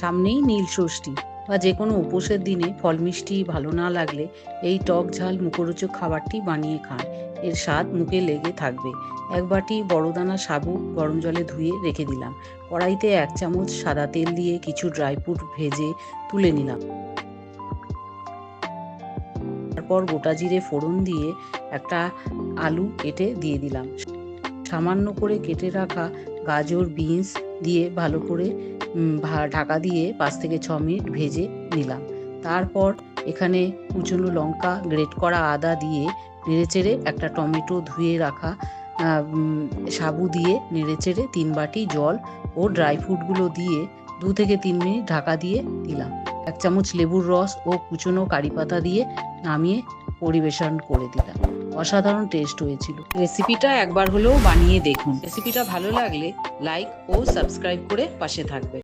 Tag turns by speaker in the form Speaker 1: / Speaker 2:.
Speaker 1: সামনেই নীল ষষ্ঠী বা যে কোনো উপোসের দিনে ফল মিষ্টি ভালো না লাগলে এই টক ঝাল মুখরোচক খাবারটি বানিয়ে খান। এর স্বাদ মুখে লেগে থাকবে। এক বাটি বড় দানা সাবু গরম জলে ধুয়ে রেখে দিলাম। কড়াইতে এক চামচ সাদা তেল দিয়ে কিছু ড্রাই ফ্রুট ভেজে তুলে নিলাম। তারপর গোটা জিরে ফোড়ন দিয়ে একটা আলু কেটে দিয়ে দিলাম। সামান্য করে কেটে রাখা গাজর, বিনস দিয়ে ভালো করে ঢাকা দিয়ে পাঁচ থেকে ছ মিনিট ভেজে নিলাম। তারপর এখানে কুচনো লঙ্কা গ্রেট করা আদা দিয়ে নেড়েচেড়ে একটা টমেটো ধুয়ে রাখা সাবু দিয়ে নেড়েচেড়ে তিন বাটি জল ও ড্রাই ফ্রুটগুলো দিয়ে দু থেকে তিন মিনিট ঢাকা দিয়ে দিলাম। এক চামচ লেবুর রস ও কুচনো কারি পাতা দিয়ে নামিয়ে পরিবেশন করে দিলাম। অসাধারণ টেস্ট হয়েছিল। রেসিপিটা একবার হলেও বানিয়ে দেখুন। রেসিপিটা ভালো লাগলে লাইক ও সাবস্ক্রাইব করে পাশে থাকবে